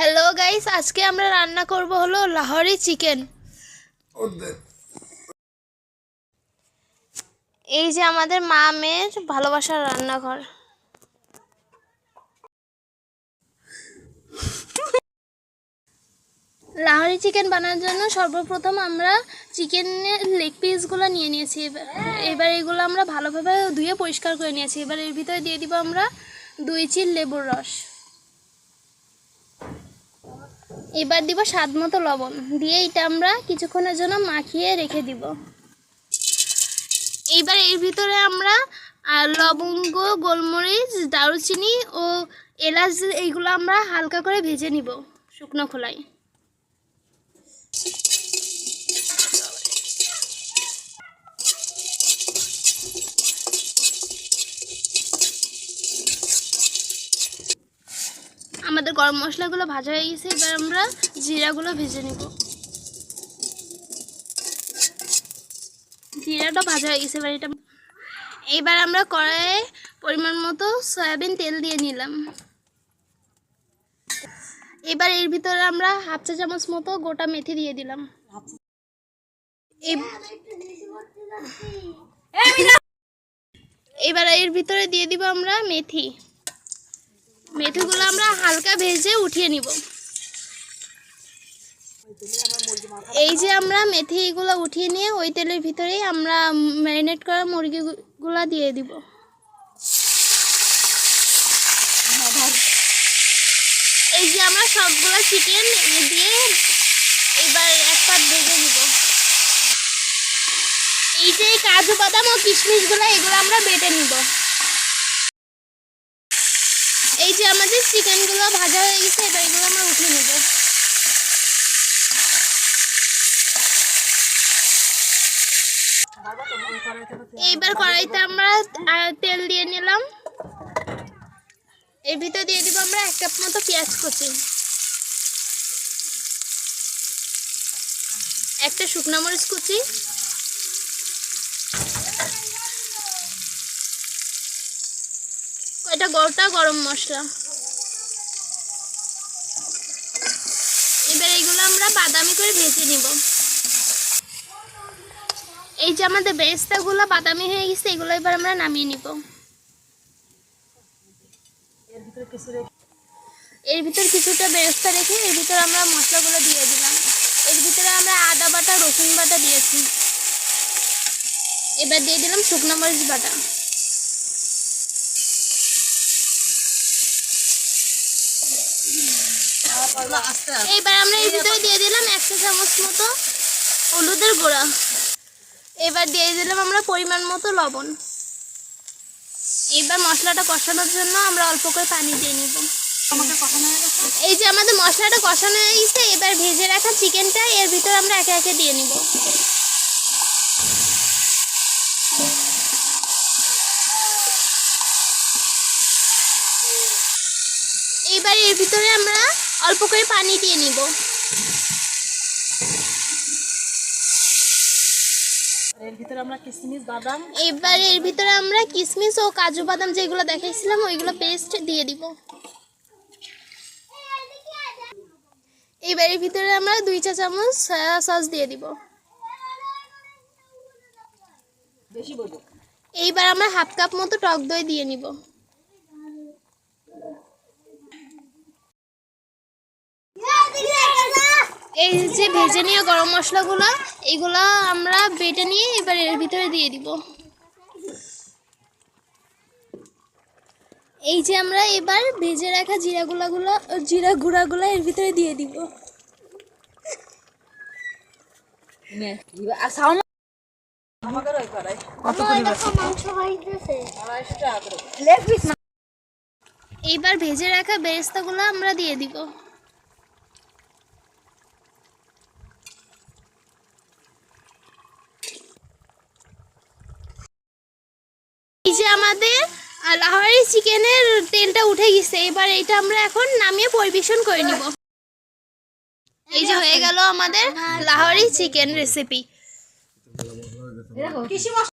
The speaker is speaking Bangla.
হ্যালো গাইস আজকে আমরা রান্না করব হলো লাহোরি চিকেন। এই যে আমাদের মা মেয়ের ভালোবাসার রান্নাঘর। লাহোরি চিকেন বানানোর জন্য সর্বপ্রথম আমরা চিকেনের লেগ পিসগুলো নিয়ে নিয়েছি। এবার এবার এগুলো আমরা ভালোভাবে ধুয়ে পরিষ্কার করে নিয়েছি। এবার এর ভিতরে দিয়ে দিব আমরা দুই চিল লেবুর রস। এবার দিব স্বাদ মতো লবণ। দিয়ে এটা আমরা কিছুক্ষণের জন্য মাখিয়ে রেখে দিব। এইবার এর ভিতরে আমরা লবঙ্গ, গোলমরিচ, দারুচিনি ও এলাচ এইগুলো আমরা হালকা করে ভেজে নিব শুকনো খোলায়। আমাদের গরম মশলাগুলো ভাজা হয়ে গেছে, এবার আমরা জিরাগুলো ভেজে নিব। জিরাটা ভাজা হয়ে গেছে, এবার এটা এইবার আমরা কড়াইয়ে পরিমাণ মতো সয়াবিন তেল দিয়ে নিলাম। এবার এর ভিতরে আমরা হাফ চা চামচ মতো গোটা মেথি দিয়ে দিলাম। এবার এর ভিতরে দিয়ে দিব আমরা মেথি। মেথিগুলো আমরা হালকা ভেজে উঠিয়ে নিব। এই যে আমরা মেথি এগুলো উঠিয়ে নিয়ে ওই তেলের ভিতরেই আমরা ম্যারিনেট করা মুরগিগুলো দিয়ে দিব। এই যে আমরা সবগুলো চিকেন দিয়ে এবার এক পাত ভেজে নিব। এই যে কাজু বাদাম ও কিশমিশগুলো এগুলো আমরা বেটে নিব এই যে আমাদের চিকেনগুলো ভাজা হয়ে গেছে, এবার এগুলো আমরা উঠিয়ে নেব। এইবার কড়াইতে আমরা তেল দিয়ে নিলাম। এর ভিতর দিয়ে দিব আমরা এক কাপ মতো পেঁয়াজ কুচি। একটা শুকনো মরিচ কুচি। এটা গোটা গরম মশলা। এবার এগুলো আমরা বাদামি করে ভেজে নিব। এই যে আমাদের বেরেস্তাগুলো বাদামি হয়ে গেছে, এগুলো এবার আমরা নামিয়ে নিব। এর ভিতর কিছুটা বেরেস্তা রেখে এর ভিতর আমরা মশলাগুলো দিয়ে দিলাম। এর ভিতরে আমরা আদা বাটা, রসুন বাটা দিয়েছি। এবার দিয়ে দিলাম শুকনো মরিচ বাটা। এইবার আমরা এর ভিতরে দিয়ে দিলাম, একশো চামচ মতো হলুদের গুঁড়া। এবার দিয়ে দিলাম আমরা পরিমাণ মতো লবণ। এবার মশলাটা কষানোর জন্য আমরা অল্প করে পানি দিয়ে নিব। এই যে আমাদের মশলাটা কষানো হয়ে গেছে এবার ভেজে রাখা চিকেনটা এর ভিতরে আমরা একে একে দিয়ে নিব। এইবার এর ভিতরে আমরা অল্প করে পানি দিয়ে নিব। এর ভিতরে আমরা কিশমিশ এবার এর ভিতরে আমরা কিশমিশ ও কাজু বাদাম যেগুলো দেখাইছিলাম ওইগুলো পেস্ট দিয়ে দিব। এবার এর ভিতরে আমরা দুই চা চামচ সয়া সস দিয়ে দিব। এইবার আমরা হাফ কাপ মতো টক দই দিয়ে নিব। এই যে ভেজে নিয়ে গরম মশলাগুলো এইগুলো আমরা বেটে নিয়ে এবার এর ভিতরে দিয়ে দিব। এই যে আমরা এবার ভেজে রাখা জিরা গুলাগুলো জিরা গুঁড়াগুলো এর ভিতরে দিয়ে দিব। এইবার ভেজে রাখা বেরেস্তাগুলো আমরা দিয়ে দিব। যে আমাদের লাহোরি চিকেনের তেলটা উঠে গেছে, এবার এটা আমরা এখন নামিয়ে পরিবেশন করে নিব। এই যে হয়ে গেল আমাদের লাহোরি চিকেন রেসিপি